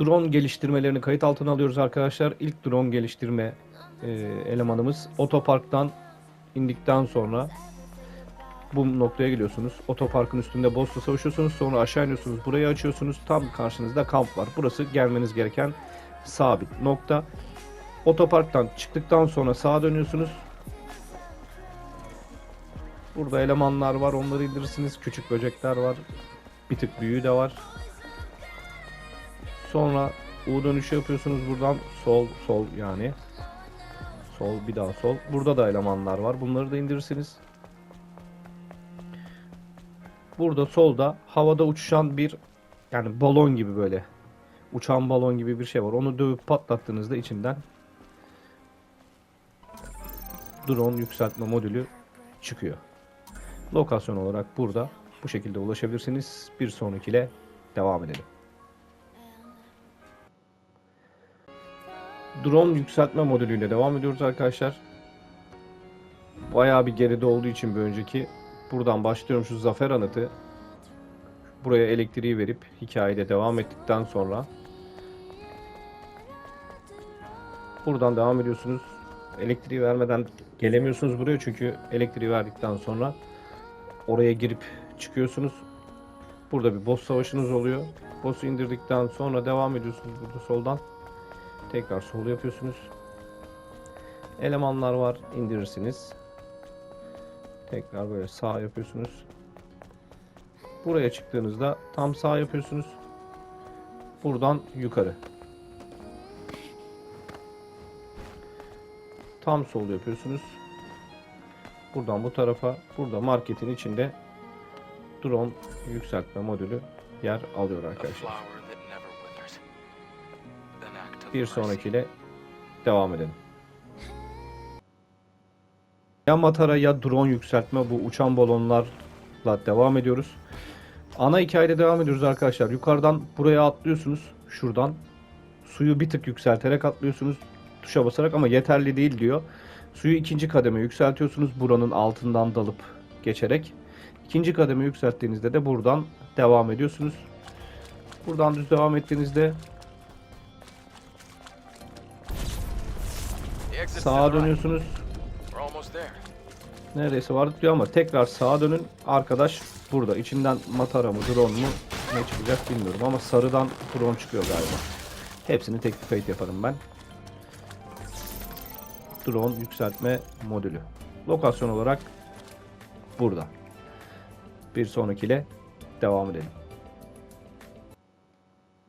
drone geliştirmelerini kayıt altına alıyoruz arkadaşlar. İlk drone geliştirme e, elemanımız otoparktan indikten sonra bu noktaya geliyorsunuz. Otoparkın üstünde boss'la savaşıyorsunuz. Sonra aşağı iniyorsunuz. Burayı açıyorsunuz. Tam karşınızda kamp var. Burası gelmeniz gereken sabit nokta. Otoparktan çıktıktan sonra sağa dönüyorsunuz. Burada elemanlar var. Onları indirirsiniz. Küçük böcekler var. Bir tık büyüğü de var. Sonra U dönüşü yapıyorsunuz buradan. Sol, sol yani. Sol, bir daha sol. Burada da elemanlar var. Bunları da indirirsiniz. Burada solda havada uçuşan bir yani balon gibi böyle uçan balon gibi bir şey var. Onu dövüp patlattığınızda içinden drone yükseltme modülü çıkıyor. Lokasyon olarak burada bu şekilde ulaşabilirsiniz. Bir sonrakiyle devam edelim. Drone yükseltme modülüyle devam ediyoruz arkadaşlar. Bayağı bir geride olduğu için bir önceki buradan başlıyorum şu zafer anıtı. Buraya elektriği verip hikayede devam ettikten sonra buradan devam ediyorsunuz. Elektriği vermeden gelemiyorsunuz buraya çünkü elektriği verdikten sonra oraya girip çıkıyorsunuz. Burada bir boss savaşınız oluyor. Boss'u indirdikten sonra devam ediyorsunuz burada soldan. Tekrar sol yapıyorsunuz. Elemanlar var indirirsiniz. Tekrar böyle sağ yapıyorsunuz. Buraya çıktığınızda tam sağ yapıyorsunuz. Buradan yukarı. Tam sol yapıyorsunuz. Buradan bu tarafa. Burada marketin içinde drone yükseltme modülü yer alıyor arkadaşlar. Bir sonrakiyle devam edelim. Ya matara ya drone yükseltme bu uçan balonlarla devam ediyoruz. Ana hikayede devam ediyoruz arkadaşlar. Yukarıdan buraya atlıyorsunuz. Şuradan. Suyu bir tık yükselterek atlıyorsunuz. Tuşa basarak ama yeterli değil diyor. Suyu ikinci kademe yükseltiyorsunuz. Buranın altından dalıp geçerek. İkinci kademe yükselttiğinizde de buradan devam ediyorsunuz. Buradan düz devam ettiğinizde sağa dönüyorsunuz. Neredeyse vardık diyor ama tekrar sağa dönün. Arkadaş burada. İçinden matara mı, drone mu ne çıkacak bilmiyorum ama sarıdan drone çıkıyor galiba. Hepsini tek bir kayıt yaparım ben. Drone yükseltme modülü. Lokasyon olarak burada. Bir sonrakiyle devam edelim.